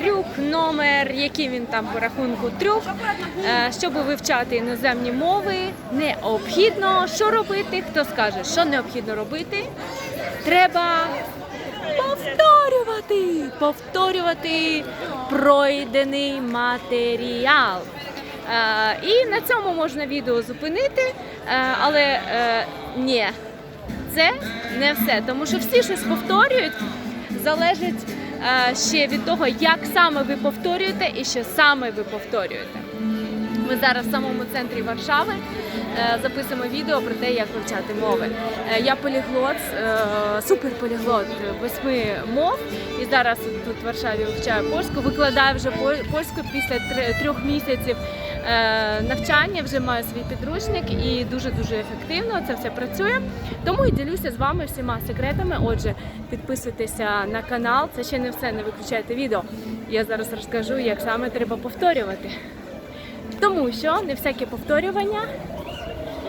трюк, номер, який він там по рахунку трюк. Е, Щоб вивчати іноземні мови, необхідно що робити? Хто скаже, що необхідно робити? Треба повторювати, повторювати пройдений матеріал. Е, І на цьому можна відео зупинити, е, але ні, це не все, тому що всі щось повторюють, залежить ще від того, як саме ви повторюєте і що саме ви повторюєте. Ми зараз в самому центрі Варшави е, записуємо відео про те, як вивчати мови. Е, Я поліглот, е, суперполіглот восьми мов, і зараз тут в Варшаві вивчаю польську. Викладаю вже польську після трьох місяців навчання. Вже маю свій підручник і дуже дуже ефективно це все працює. Тому і ділюся з вами всіма секретами. Отже, підписуйтеся на канал. Це ще не все, не виключайте відео. Я зараз розкажу, як саме треба повторювати. Тому що не всяке повторювання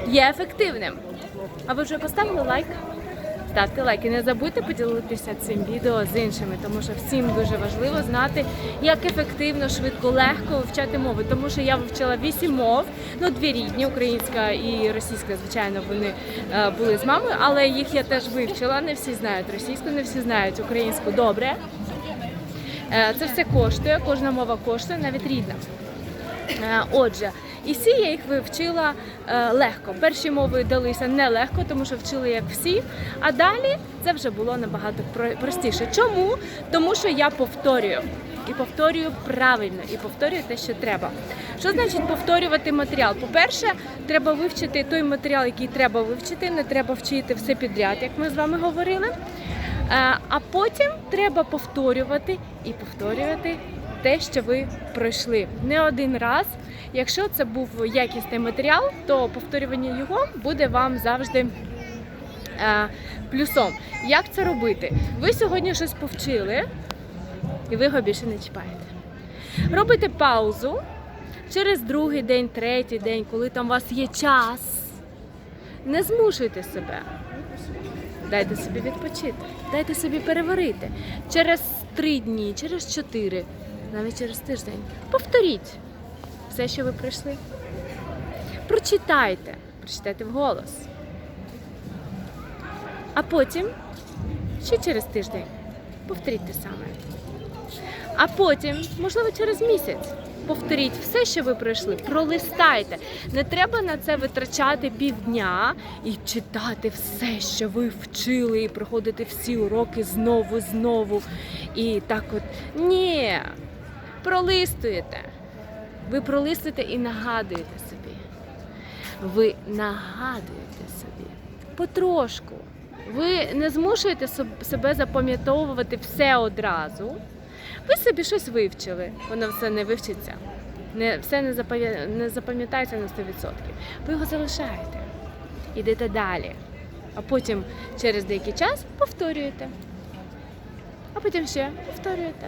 є ефективним. А ви вже поставили лайк? Ставте лайк і не забудьте поділитися цим відео з іншими, тому що всім дуже важливо знати, як ефективно, швидко, легко вивчати мови. Тому що я вивчила вісім мов, ну дві рідні, українська і російська, звичайно, вони е, були з мамою, але їх я теж вивчила. Не всі знають російську, не всі знають українську добре. Е, Це все коштує, кожна мова коштує, навіть рідна. Е, Отже, і всі я їх вивчила е, легко. Перші мови далися нелегко, тому що вчили як всі. А далі це вже було набагато про- простіше. Чому? Тому що я повторюю. І повторюю правильно, і повторюю те, що треба. Що значить повторювати матеріал? По-перше, треба вивчити той матеріал, який треба вивчити. Не треба вчити все підряд, як ми з вами говорили. Е, А потім треба повторювати і повторювати те, що ви пройшли не один раз. Якщо це був якісний матеріал, то повторювання його буде вам завжди е, плюсом. Як це робити? Ви сьогодні щось повчили, і ви його більше не чіпаєте. Робите паузу через другий день, третій день, коли там у вас є час. Не змушуйте себе. Дайте собі відпочити, дайте собі переварити. Через три дні, через чотири, навіть через тиждень. Повторіть все, що ви пройшли. Прочитайте, прочитайте вголос. А потім, ще через тиждень, повторіть те саме. А потім, можливо, через місяць. Повторіть все, що ви пройшли, пролистайте. Не треба на це витрачати півдня і читати все, що ви вчили, і проходити всі уроки знову, знову. І так от ні. Пролистуєте. Ви пролистуєте і нагадуєте собі. Ви нагадуєте собі потрошку. Ви не змушуєте себе запам'ятовувати все одразу. Ви собі щось вивчили, воно все не вивчиться. Не, все не, запам'ятається на 100%. Ви його залишаєте. Ідете далі. А потім через деякий час повторюєте. А потім ще повторюєте.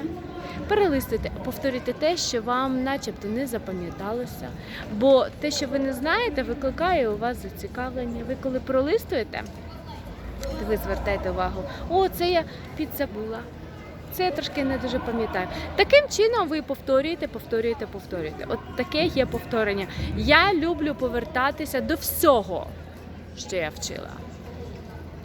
Перелистуйте, повторюйте те, що вам начебто не запам'яталося. Бо те, що ви не знаєте, викликає у вас зацікавлення. Ви коли пролистуєте, то ви звертаєте увагу, о, це я підзабула. Це я трошки не дуже пам'ятаю. Таким чином ви повторюєте, повторюєте, повторюєте. От таке є повторення. Я люблю повертатися до всього, що я вчила.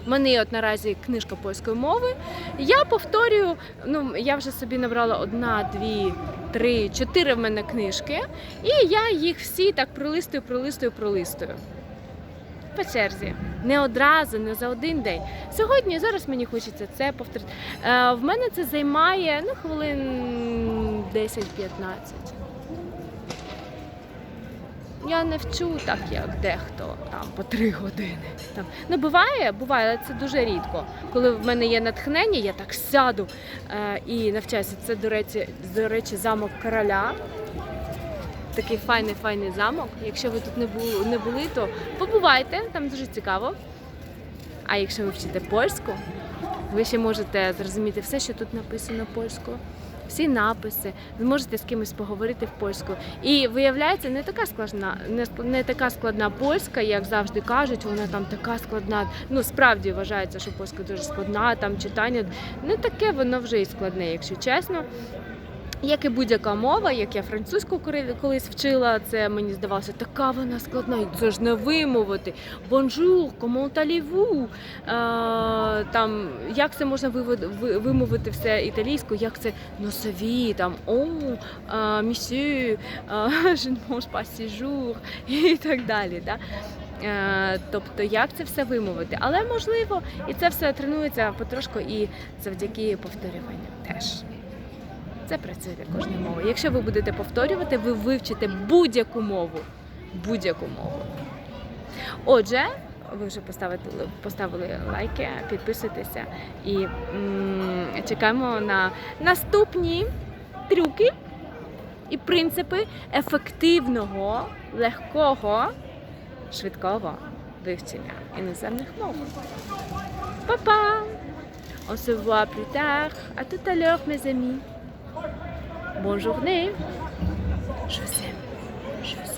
У мене є от наразі книжка польської мови. Я повторюю, ну я вже собі набрала одна, дві, три, чотири в мене книжки, і я їх всі так пролистую, пролистую, пролистую. По черзі. Не одразу, не за один день. Сьогодні, зараз мені хочеться це повторити. Е, в мене це займає ну, хвилин 10-15. Я не вчу так, як дехто там по три години. Там ну буває, буває, але це дуже рідко. Коли в мене є натхнення, я так сяду е, і навчаюся. Це до речі, до речі, замок короля. Такий файний файний замок. Якщо ви тут не були, не були, то побувайте, там дуже цікаво. А якщо ви вчите польську, ви ще можете зрозуміти все, що тут написано польською, всі написи, зможете з кимось поговорити в польську. І виявляється, не така складна, не, не така складна польська, як завжди кажуть, вона там така складна. Ну справді вважається, що польська дуже складна, там читання. Не таке воно вже і складне, якщо чесно. Як і будь-яка мова, як я французьку колись вчила, це мені здавалося, така вона складна, і це ж не вимовити. Allez-vous? Е, там, як це можна вимовити все італійською, як це носові, там о, ces jours і так далі. Да? Тобто, як це все вимовити? Але можливо, і це все тренується потрошку і завдяки повторюванню теж. Це працює для кожної мови. Якщо ви будете повторювати, ви вивчите будь-яку мову. Будь-яку мову. Отже, ви вже поставили, поставили лайки, підписуйтеся і м, чекаємо на наступні трюки і принципи ефективного, легкого, швидкого вивчення іноземних мов. Па-па! On se voit plus tard. À tout à l'heure, mes amis. Bonne journée. Je vous aime. Je vous aime.